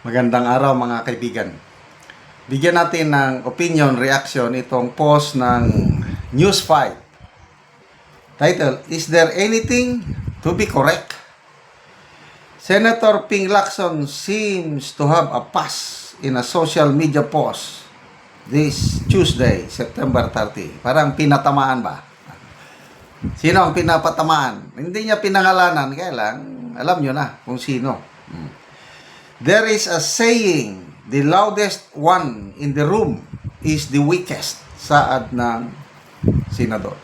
Magandang araw mga kaibigan. Bigyan natin ng opinion, reaction itong post ng News 5. Title, Is there anything to be correct? Senator Ping Lacson seems to have a pass in a social media post this Tuesday, September 30. Parang pinatamaan ba? Sino ang pinapatamaan? Hindi niya pinangalanan, kaya lang, alam nyo na kung sino. Hmm. There is a saying, the loudest one in the room is the weakest. Saad ng senador.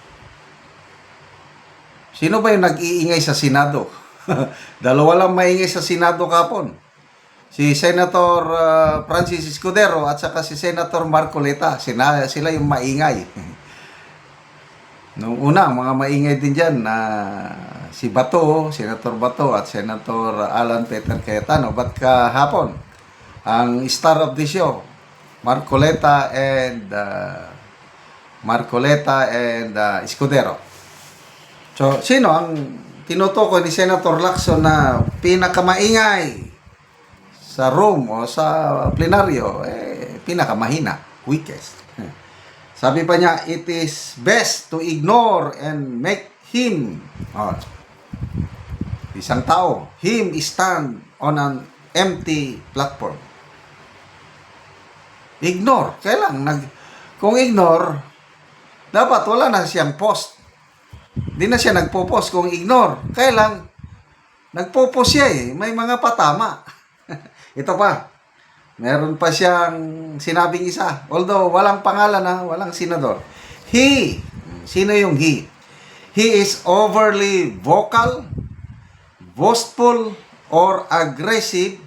Sino ba yung nag-iingay sa Senado? Dalawa lang maingay sa Senado kapon. Si Senator uh, Francis Escudero at saka si Senator Marcoleta. Sina, sila yung maingay. Noong una, mga maingay din dyan na si Bato, Senator Bato at Senator Alan Peter Cayetano. Ba't kahapon? Ang star of the show, Marcoleta and uh, Marcoleta and uh, Escudero. So, sino ang tinutukoy ni Senator Lacson na pinakamaingay sa room o sa plenaryo? Eh, pinakamahina, weakest. Sabi pa niya, it is best to ignore and make him, oh, isang tao, him stand on an empty platform. Ignore. Kailang nag, kung ignore, dapat wala na siyang post. Hindi na siya nagpo-post kung ignore. Kailang, nagpo-post siya eh. May mga patama. Ito pa, Meron pa siyang sinabing isa. Although walang pangalan na, walang senador. He, sino yung he? He is overly vocal, boastful, or aggressive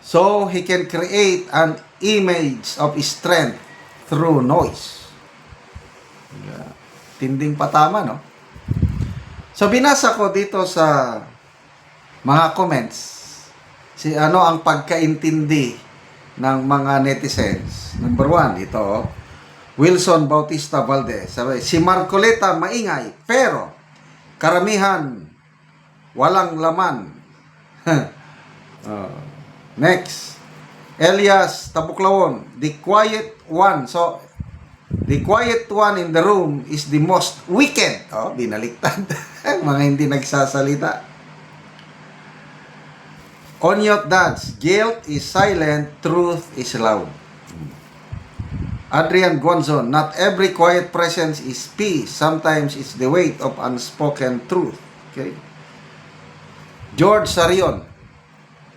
so he can create an image of strength through noise. Yeah. Tinding patama, no? So binasa ko dito sa mga comments si ano ang pagkaintindi ng mga netizens. Number one, ito, oh. Wilson Bautista Valdez. Sabi, si Marcoleta maingay, pero karamihan walang laman. Oh. next, Elias Tabuklawon, the quiet one. So, the quiet one in the room is the most wicked. Oh, binaliktad. mga hindi nagsasalita. Onyot Dance, guilt is silent, truth is loud. Adrian Gonzon, not every quiet presence is peace. Sometimes it's the weight of unspoken truth. Okay? George Sarion,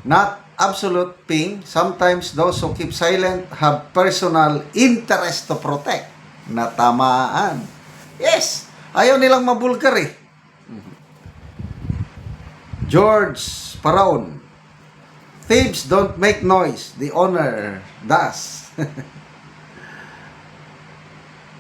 not absolute ping. Sometimes those who keep silent have personal interest to protect. Natamaan. Yes! Ayaw nilang mabulgar eh. George Paraon, Thieves don't make noise. The owner does.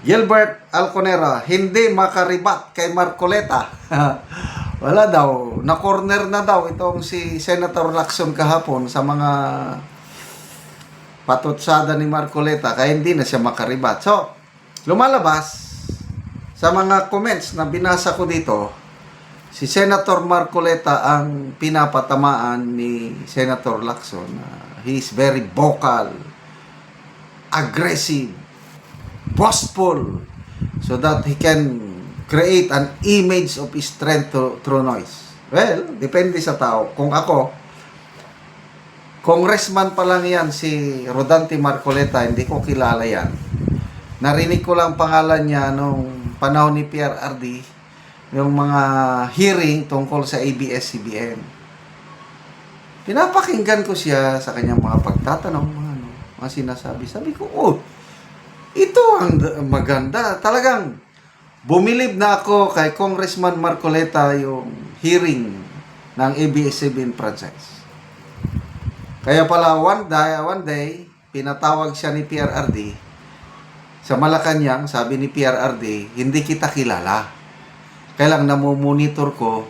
Gilbert Alconera, hindi makaribat kay Marcoleta. Wala daw. Na-corner na daw itong si Senator Lacson kahapon sa mga patutsada ni Marcoleta kaya hindi na siya makaribat. So, lumalabas sa mga comments na binasa ko dito, si Senator Marcoleta ang pinapatamaan ni Senator Lacson. Uh, he is very vocal, aggressive, boastful, so that he can create an image of strength through noise. Well, depende sa tao. Kung ako, congressman pa lang yan si Rodante Marcoleta, hindi ko kilala yan. Narinig ko lang pangalan niya nung panahon ni PRRD, yung mga hearing tungkol sa ABS-CBN. Pinapakinggan ko siya sa kanyang mga pagtatanong, mga, ano, mga sinasabi. Sabi ko, oh, ito ang maganda. Talagang bumilib na ako kay Congressman Marcoleta yung hearing ng ABS-CBN franchise. Kaya pala one day, one day, pinatawag siya ni PRRD sa Malacanang, sabi ni PRRD, hindi kita kilala kailang namomonitor ko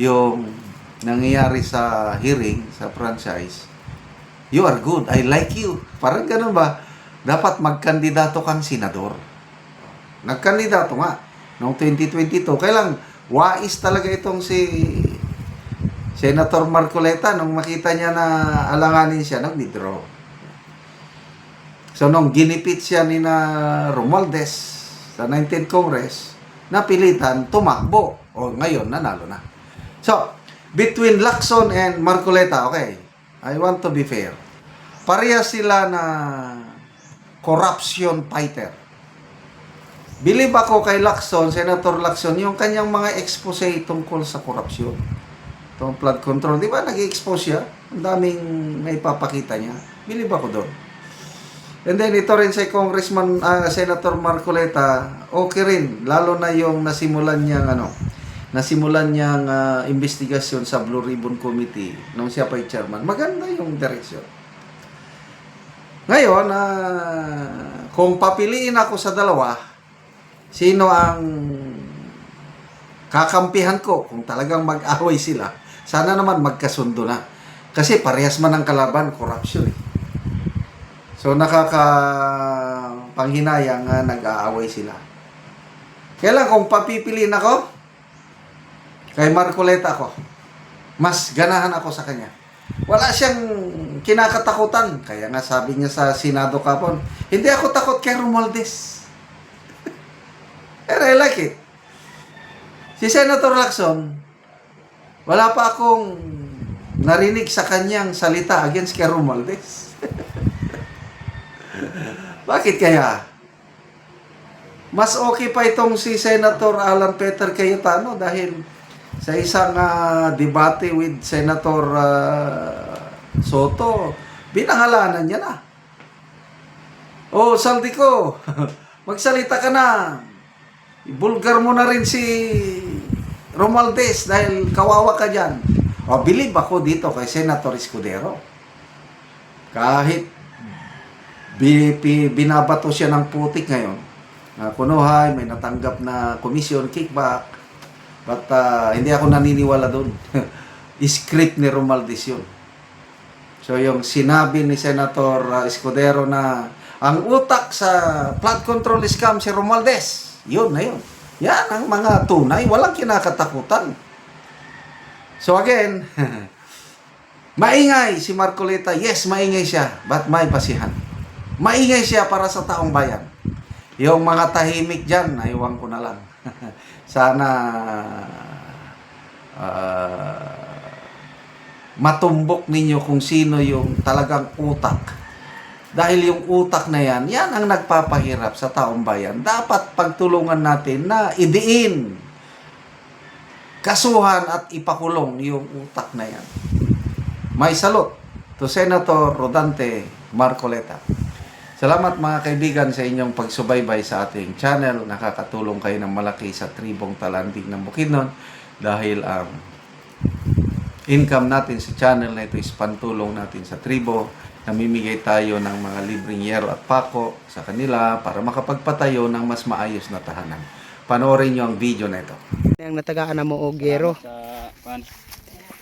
yung nangyayari sa hearing, sa franchise. You are good. I like you. Parang ganun ba? Dapat magkandidato kang senador. Nagkandidato nga. Noong 2022. Kailang wais talaga itong si Senator Marcoleta, nung makita niya na alanganin siya, nag-withdraw. So, nung ginipit siya ni na Romualdez sa 19th Congress, napilitan, tumakbo. O, ngayon, nanalo na. So, between Lacson and Marcoleta, okay, I want to be fair. Pareha sila na corruption fighter. Believe ako kay Lacson, Senator Lacson, yung kanyang mga expose tungkol sa korupsyon. Itong flood control, di ba nag-expose siya? Ang daming naipapakita niya. Believe ako doon. And then ito rin si Congressman, ah, Senator Marcoleta, okay rin. Lalo na yung nasimulan niyang ano, nasimulan niyang ah, investigasyon sa Blue Ribbon Committee nung siya pa yung chairman. Maganda yung direksyon. Ngayon, ah, kung papiliin ako sa dalawa, sino ang kakampihan ko kung talagang mag-away sila? Sana naman magkasundo na. Kasi parehas man ang kalaban, corruption eh. So nakakapanghinayang nga nag-aaway sila. Kaya lang kung papipiliin ako, kay Marcoleta ako, mas ganahan ako sa kanya. Wala siyang kinakatakutan. Kaya nga sabi niya sa Senado kapon, hindi ako takot kay Romualdez. Pero I like it. Si Senator Lacson, wala pa akong narinig sa kanyang salita against kay Romualdez. Bakit kaya? Mas okay pa itong si Senator Alan Peter Cayetano dahil sa isang ah, debate with Senator ah, Soto, binangalanan niya na. Oh, Saldico, magsalita ka na. Ibulgar mo na rin si Romualdez dahil kawawa ka dyan. O, believe ako dito kay Senator Escudero. Kahit bi, bi- binabato siya ng putik ngayon, na kunuhay, may natanggap na commission, kickback, but ah, hindi ako naniniwala doon. Script ni Romualdez yun. So yung sinabi ni Senator ah, Escudero na ang utak sa flood control scam si Romualdez, yun na yun. Yan ang mga tunay, walang kinakatakutan. So again, maingay si Marcoleta. Yes, maingay siya, but may pasihan. Maingay siya para sa taong bayan. Yung mga tahimik dyan, naiwan ko na lang. Sana ah, matumbok ninyo kung sino yung talagang utak. Dahil yung utak na yan, yan ang nagpapahirap sa taong bayan. Dapat pagtulungan natin na idiin, kasuhan at ipakulong yung utak na yan. May salot to Senator Rodante Marcoleta. Salamat mga kaibigan sa inyong pagsubaybay sa ating channel. Nakakatulong kayo ng malaki sa tribong talandig ng Bukidnon dahil ang income natin sa channel na ito is pantulong natin sa tribo. Namimigay tayo ng mga libreng yero at pako sa kanila para makapagpatayo ng mas maayos na tahanan. Panoorin nyo ang video na ito. Ang natagaan na mo gero. sa pan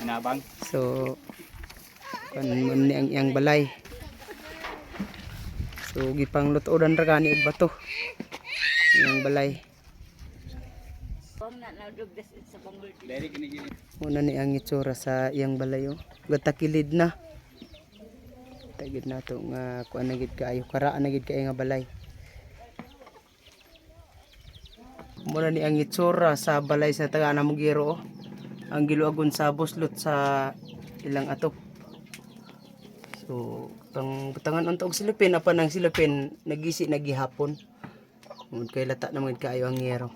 inabang So kan ni ang iyang balay. So gipang lutodan ra gani og bato. Iyang balay. Muna ni ang itsura sa iyang balay oh. Gatakilid na. Tagid na to nga kuan na gid kaayo karaan na gid kaayo nga balay. Muna ni ang itsura sa balay sa taga na Mugiro oh. Ang giluagon sa buslot sa ilang atok. So, pang butangan unta og silipin apa nang silipin nagisi nagihapon. Mun kay lata na mga kaayo ang yero.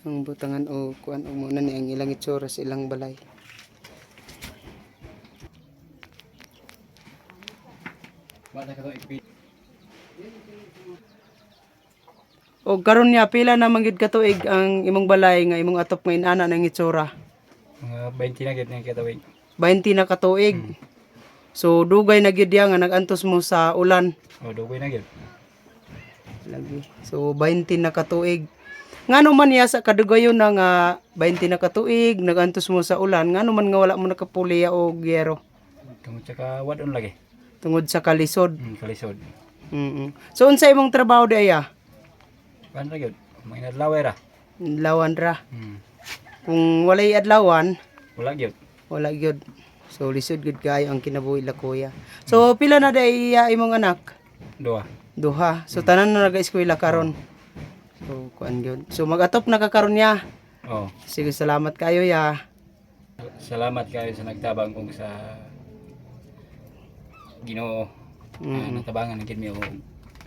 Ang butangan o kuan o muna ni ang ilang itsura sa ilang balay. O karon niya pila na manggid ka tuig ang imong balay nga imong atop nga inana ng itsura. mga 20 na gid ni katawig 20 na ka tuig. So dugay na gid nga nagantos mo sa ulan. o dugoy na gid Lagi. So 20 na ka tuig. Ngano man niya sa kadugayon na nga 20 na ka tuig nagantos mo sa ulan ngano man nga wala mo nakapuliya o gyero tungod sa ka wadon lagi tungod sa kalisod. hmm, kalisod Mm. So unsa imong trabaho di aya? Kuan ra gyud. Mga ra. Lawan ra. Hmm. Kung walay adlawan, Wala gyud. wala gyud. So lisod gud kayo ang kinabuhi la kuya. So pila na day iya imong anak? Duha. Duha. So tanan na naga-eskwela karon. So kuan gyud. So mag-atop na ka karon ya. Oh. Sige salamat kayo ya. Salamat kayo sa nagtabang kong sa Ginoo. Mm. Ah, natabangan gid mi og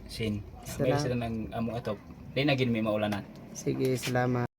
sin. Salamat. Salamat. sila ng among atop. Di na gid mi maulanan. Sige salamat.